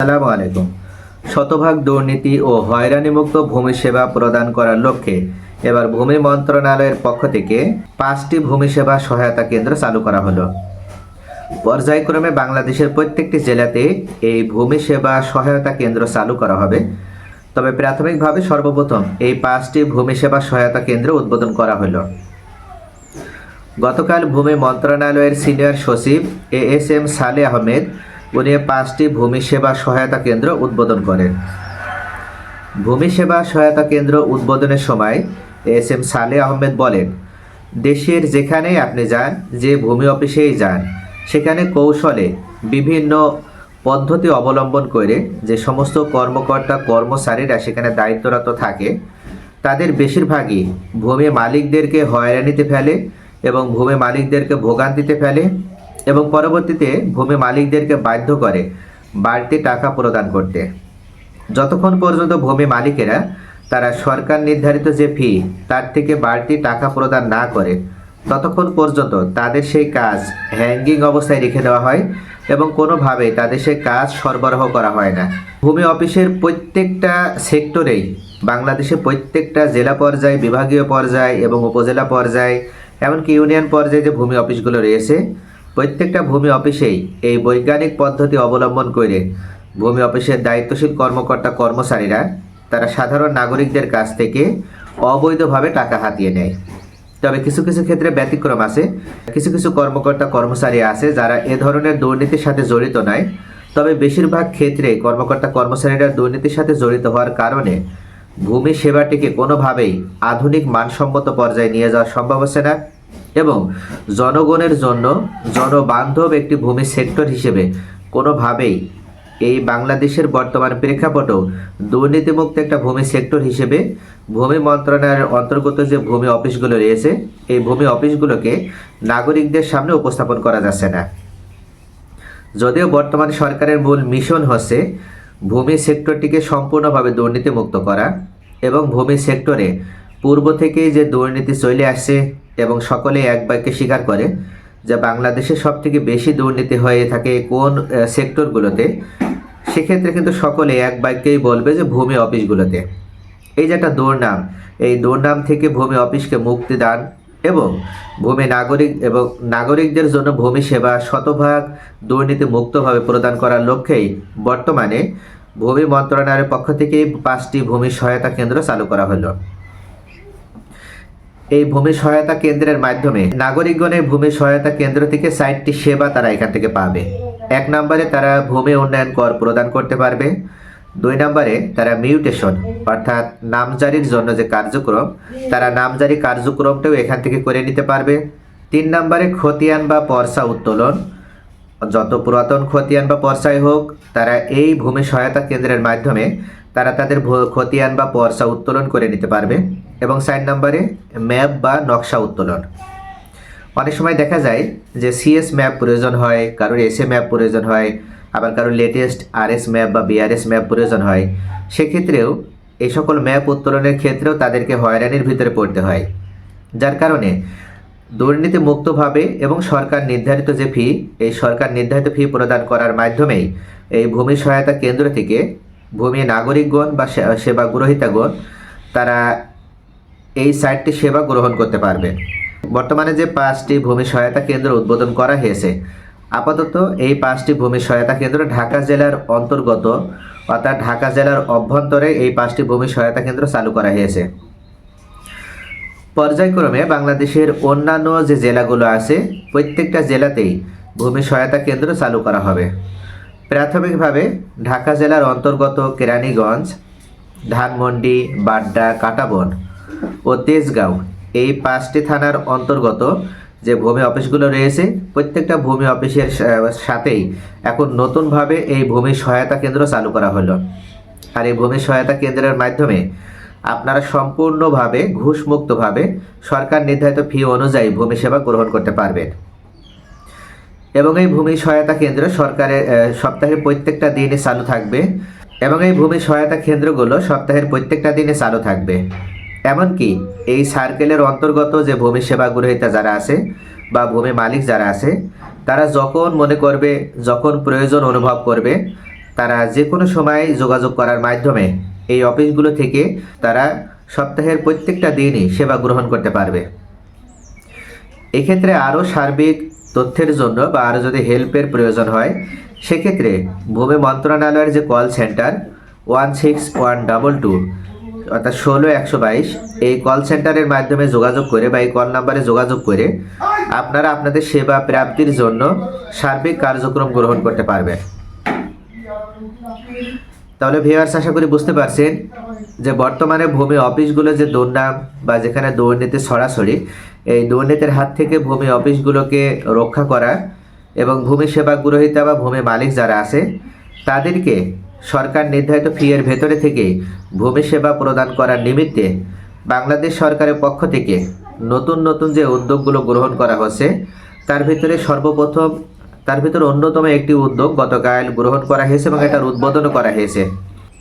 আসসালামু আলাইকুম। শতভাগ দুর্নীতি ও হয়রানিমুক্ত ভূমি সেবা প্রদান করার লক্ষ্যে এবার ভূমি মন্ত্রণালয়ের পক্ষ থেকে পাঁচটি ভূমি সেবা সহায়তা কেন্দ্র চালু করা হলো। পর্যায়ক্রমে বাংলাদেশের প্রত্যেকটি জেলাতে এই ভূমি সেবা সহায়তা কেন্দ্র চালু করা হবে। তবে প্রাথমিকভাবে সর্বপ্রথম এই পাঁচটি ভূমি সেবা সহায়তা কেন্দ্র উদ্বোধন করা হলো। গতকাল ভূমি মন্ত্রণালয়ের সিনিয়র সচিব এ এস এম সালে আহমেদ উনি পাঁচটি ভূমি সেবা সহায়তা কেন্দ্র উদ্বোধন করেন ভূমি সেবা সহায়তা কেন্দ্র উদ্বোধনের সময় এস এম সালে আহমেদ বলেন, দেশের যেখানেই আপনি যান, যে ভূমি অফিসেই যান, সেখানে কৌশলে বিভিন্ন পদ্ধতি অবলম্বন করে যে সমস্ত কর্মকর্তা, কর্মচারীরা সেখানে দায়িত্বরত থাকে, তাদের বেশিরভাগই ভূমি মালিকদেরকে হয়রানিতে ফেলে এবং ভূমি মালিকদেরকে ভোগান্তিতে ফেলে। এবং পরবর্তীতে ভূমি মালিকদেরকে বাধ্য করে বাড়তি টাকা প্রদান করতে। যতক্ষণ পর্যন্ত ভূমি মালিকেরা তারা সরকার নির্ধারিত যে ফি তার থেকে বাড়তি টাকা প্রদান না করে, ততক্ষণ পর্যন্ত তাদের সেই কাজ হ্যাঙ্গিং অবস্থায় রেখে দেওয়া হয় এবং কোনোভাবে তাদের সেই কাজ সরবরাহ করা হয় না। ভূমি অফিসের প্রত্যেকটা সেক্টরেই, বাংলাদেশের প্রত্যেকটা জেলা পর্যায়ে, বিভাগীয় পর্যায়ে এবং উপজেলা পর্যায়ে, এমনকি ইউনিয়ন পর্যায়ে যে ভূমি অফিসগুলো রয়েছে প্রত্যেকটা ভূমি অফিসেই এই বৈজ্ঞানিক পদ্ধতি অবলম্বন করে ভূমি অফিসের দায়িত্বশীল কর্মকর্তা কর্মচারীরা তারা সাধারণ নাগরিকদের কাছ থেকে অবৈধভাবে টাকা হাতিয়ে নেয়। তবে কিছু কিছু ক্ষেত্রে ব্যতিক্রম আছে। কিছু কিছু কর্মকর্তা কর্মচারী আছে যারা এ ধরনের দুর্নীতির সাথে জড়িত নয়। তবে বেশিরভাগ ক্ষেত্রে কর্মকর্তা কর্মচারীরা দুর্নীতির সাথে জড়িত হওয়ার কারণে ভূমি সেবাটিকে কোনোভাবেই আধুনিক মানসম্মত পর্যায়ে নিয়ে যাওয়া সম্ভব হচ্ছে না। এবং জনগণের জন্য জনবান্ধব একটি ভূমি সেক্টর হিসেবে কোনোভাবেই এই বাংলাদেশের বর্তমান প্রেক্ষাপটেও দুর্নীতিমুক্ত একটা ভূমি সেক্টর হিসেবে ভূমি মন্ত্রণালয়ের অন্তর্গত যে ভূমি অফিসগুলো রয়েছে, এই ভূমি অফিসগুলোকে নাগরিকদের সামনে উপস্থাপন করা যাচ্ছে না। যদিও বর্তমান সরকারের মূল মিশন হচ্ছে ভূমি সেক্টরটিকে সম্পূর্ণভাবে দুর্নীতিমুক্ত করা এবং ভূমি সেক্টরে পূর্ব থেকেই যে দুর্নীতি চলে আসছে এবং সকলে এক বাক্যে স্বীকার করে যে বাংলাদেশে সব থেকে বেশি দুর্নীতি হয়ে থাকে কোন সেক্টরগুলোতে, সেক্ষেত্রে কিন্তু সকলে এক বাক্যেই বলবে যে ভূমি অফিসগুলোতে। এই যে একটা দুর্নাম, এই দুর্নাম থেকে ভূমি অফিসকে মুক্তি দান এবং ভূমি নাগরিক এবং নাগরিকদের জন্য ভূমি সেবা শতভাগ দুর্নীতি মুক্তভাবে প্রদান করার লক্ষ্যেই বর্তমানে ভূমি মন্ত্রণালয়ের পক্ষ থেকে পাঁচটি ভূমি সহায়তা কেন্দ্র চালু করা হলো। এই ভূমি সহায়তা কেন্দ্রের মাধ্যমে নাগরিকগণের ভূমি সহায়তা কেন্দ্র থেকে সাইটটি সেবা তারা এখান থেকে পাবে। এক নম্বরে তারা ভূমি উন্নয়ন কর প্রদান করতে পারবে। দুই নম্বরে তারা মিউটেশন, অর্থাৎ নামজারির জন্য যে কার্যক্রম, তারা নামজারি কার্যক্রমটাও এখান থেকে করে নিতে পারবে। তিন নম্বরে খতিয়ান বা পর্সা উত্তোলন, যত পুরাতন খতিয়ান বা পর্সাই হোক, তারা এই ভূমি সহায়তা কেন্দ্রের মাধ্যমে তারা তাদের খতিয়ান বা পর্সা উত্তোলন করে নিতে পারবে। এবং সাইড নাম্বারে ম্যাপ বা নকশা উত্তোলন। অনেক সময় দেখা যায় যে সিএস ম্যাপ প্রয়োজন হয়, কারোর এসএ ম্যাপ প্রয়োজন হয়, আবার কারোর লেটেস্ট আরএস ম্যাপ বা বিআরএস ম্যাপ প্রয়োজন হয়। সেক্ষেত্রেও এই সকল ম্যাপ উত্তোলনের ক্ষেত্রেও তাদেরকে হয়রানির ভিতরে পড়তে হয়। যার কারণে দুর্নীতি মুক্তভাবে এবং সরকার নির্ধারিত যে ফি এই সরকার নির্ধারিত ফি প্রদান করার মাধ্যমেই এই ভূমি সহায়তা কেন্দ্র থেকে ভূমি নাগরিকগণ বা সেবা গ্রহীতাগণ, তারা এই সাইটটি সেবা গ্রহণ করতে পারবে। বর্তমানে যে পাঁচটি ভূমি সহায়তা কেন্দ্র উদ্বোধন করা হয়েছে, আপাতত এই পাঁচটি ভূমি সহায়তা কেন্দ্র ঢাকা জেলার অন্তর্গত, অর্থাৎ ঢাকা জেলার অভ্যন্তরে এই পাঁচটি ভূমি সহায়তা কেন্দ্র চালু করা হয়েছে। পর্যায়ক্রমে বাংলাদেশের অন্যান্য যে জেলাগুলো আছে, প্রত্যেকটা জেলাতেই ভূমি সহায়তা কেন্দ্র চালু করা হবে। প্রাথমিকভাবে ঢাকা জেলার অন্তর্গত কেরানীগঞ্জ, ধানমন্ডি, বাড্ডা, কাটাবন ও তেজগাঁও। এই পাঁচটি থানার অন্তর্গত যে ভূমি অফিসগুলো রয়েছে, প্রত্যেকটা ভূমি অফিসের সাথেই এখন নতুনভাবে এই ভূমি সহায়তা কেন্দ্র চালু করা হলো। আর এই ভূমি সহায়তা কেন্দ্রের মাধ্যমে আপনারা সম্পূর্ণভাবে, ঘুষমুক্তভাবে সরকার নির্ধারিত ফি অনুযায়ী ভূমি সেবা গ্রহণ করতে পারবেন। এবং এই ভূমি সহায়তা কেন্দ্র সরকারের সপ্তাহের প্রত্যেকটা দিনে চালু থাকবে। এবং এই ভূমি সহায়তা কেন্দ্রগুলো সপ্তাহের প্রত্যেকটা দিনে চালু থাকবে। এমনকি এই সার্কেলের অন্তর্গত যে ভূমি সেবা গ্রহীতা যারা আছে বা ভূমি মালিক যারা আছে, তারা যখন মনে করবে, যখন প্রয়োজন অনুভব করবে, তারা যে কোনো সময় যোগাযোগ করার মাধ্যমে এই অফিসগুলো থেকে তারা সপ্তাহের প্রত্যেকটা দিনই সেবা গ্রহণ করতে পারবে। এক্ষেত্রে আরও সার্বিক তথ্যের জন্য বা আরও যদি হেল্পের প্রয়োজন হয়, সেক্ষেত্রে ভূমি মন্ত্রণালয়ের যে call centre one six one double two অর্থাৎ ষোলো, একশো বাইশ, এই কল সেন্টারের মাধ্যমে যোগাযোগ করে বা এই কল নাম্বারে যোগাযোগ করে আপনারা আপনাদের সেবা প্রাপ্তির জন্য সার্বিক কার্যক্রম গ্রহণ করতে পারবেন। তাহলে ভিউয়ার্স আশা করি বুঝতে পারছেন যে বর্তমানে ভূমি অফিসগুলো যে দুর্নাম বা যেখানে দুর্নীতি সরাসরি, এই দুর্নীতির হাত থেকে ভূমি অফিসগুলোকে রক্ষা করা এবং ভূমি সেবা গ্রহীতা বা ভূমি মালিক যারা আছে, তাদেরকে সরকার নির্ধারিত ফিয়ের ভেতরে থেকে ভূমি সেবা প্রদান করার নিমিত্তে বাংলাদেশ সরকারের পক্ষ থেকে নতুন নতুন যে উদ্যোগগুলো গ্রহণ করা হচ্ছে, তার ভিতরে সর্বপ্রথম, তার ভিতরে অন্যতম একটি উদ্যোগ গতকাল গ্রহণ করা হয়েছে এবং এটার উদ্বোধনও করা হয়েছে।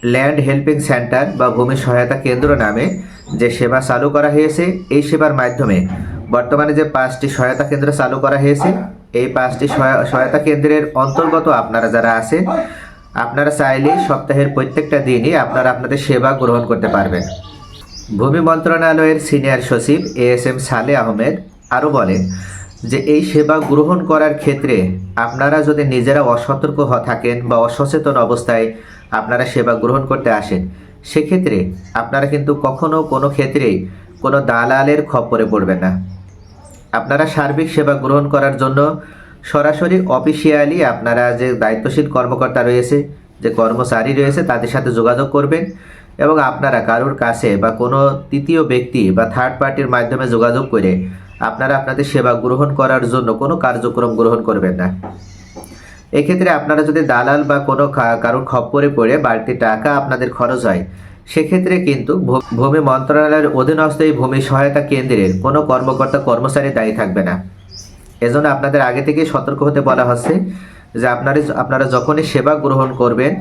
ল্যান্ড হেল্পিং সেন্টার বা ভূমি সহায়তা কেন্দ্র নামে যে সেবা চালু করা হয়েছে, এই সেবার মাধ্যমে বর্তমানে যে পাঁচটি সহায়তা কেন্দ্র চালু করা হয়েছে, এই পাঁচটি সহায়- সহায়তা কেন্দ্রের অন্তর্গত আপনারা যারা আছেন আপনারা চাইলে সপ্তাহের প্রত্যেকটা দিনই আপনারা আপনাদের সেবা গ্রহণ করতে পারবেন। ভূমি মন্ত্রণালয়ের সিনিয়র সচিব এ এস এম সালে আহমেদ আরও বলেন যে এই সেবা গ্রহণ করার ক্ষেত্রে আপনারা যদি নিজেরা অসতর্ক থাকেন বা অসচেতন অবস্থায় আপনারা সেবা গ্রহণ করতে আসেন, সেক্ষেত্রে আপনারা কিন্তু কখনো কোনো ক্ষেত্রেই কোনো দালালের খপ্পরে পড়বেন না। আপনারা সার্বিক সেবা গ্রহণ করার জন্য সরাসরি অফিসিয়ালি আপনারা যে দায়িত্বশীল কর্মকর্তা রয়েছে, যে কর্মচারী রয়েছে, তাদের সাথে যোগাযোগ করবেন এবং আপনারা কারোর কাছে বা কোনো তৃতীয় ব্যক্তি বা থার্ড পার্টির মাধ্যমে যোগাযোগ করে আপনারা আপনাদের সেবা গ্রহণ করার জন্য কোনো কার্যক্রম গ্রহণ করবেন না। এক্ষেত্রে আপনারা যদি দালাল বা কোনো কারোর খপ্পরে পড়ে বাড়তি টাকা আপনাদের খরচ হয়, সেক্ষেত্রে কিন্তু ভূমি মন্ত্রণালয়ের অধীনস্থ এই ভূমি সহায়তা কেন্দ্রের কোনো কর্মকর্তা কর্মচারী দায়ী থাকবে না। এজন্য আপনাদের আগে থেকে সতর্ক হতে বলা হচ্ছে যে আপনারা আপনারা যখনই সেবা গ্রহণ করবেন,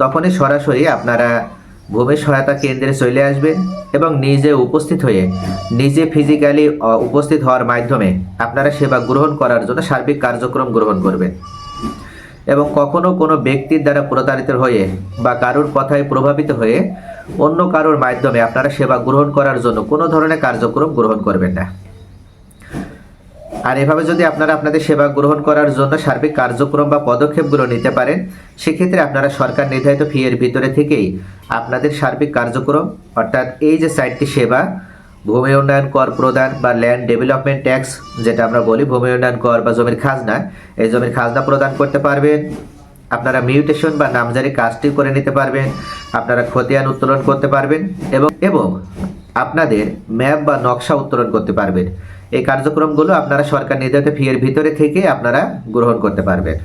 তখনই সরাসরি আপনারা ভূমি সহায়তা কেন্দ্রে চলে আসবেন এবং নিজে উপস্থিত হয়ে, নিজে ফিজিক্যালি উপস্থিত হওয়ার মাধ্যমে আপনারা সেবা গ্রহণ করার জন্য সার্বিক কার্যক্রম গ্রহণ করবেন। এবং কখনো কোনো ব্যক্তির দ্বারা প্রতারিত হয়ে বা কারোর কথায় প্রভাবিত হয়ে অন্য কারোর মাধ্যমে আপনারা সেবা গ্রহণ করার জন্য কোনো ধরনের কার্যক্রম গ্রহণ করবেন না। আর এভাবে যদি আপনারা আপনাদের সেবা গ্রহণ করার জন্য সার্বিক কার্যক্রম বা পদক্ষেপগুলো নিতে পারেন, সেক্ষেত্রে আপনারা সরকার নির্ধারিত ফি এর ভিতরে থেকেই আপনাদের সার্বিক কার্যক্রম, অর্থাৎ এই যে সাইটটি সেবা, ভূমি উন্নয়ন কর প্রদান বা ল্যান্ড ডেভেলপমেন্ট ট্যাক্স যেটা আমরা বলি ভূমি উন্নয়ন কর বা জমির খাজনা, এই জমির খাজনা প্রদান করতে পারবেন। আপনারা মিউটেশন বা নামজারি কাজটি করে নিতে পারবেন। আপনারা খতিয়ান উত্তোলন করতে পারবেন এবং এবং আপনাদের ম্যাপ বা নকশা উত্তোলন করতে পারবেন। এই কার্যক্রমগুলো আপনারা সরকার নির্ধারিত ফি এর ভিতরে থেকে আপনারা গ্রহণ করতে পারবেন।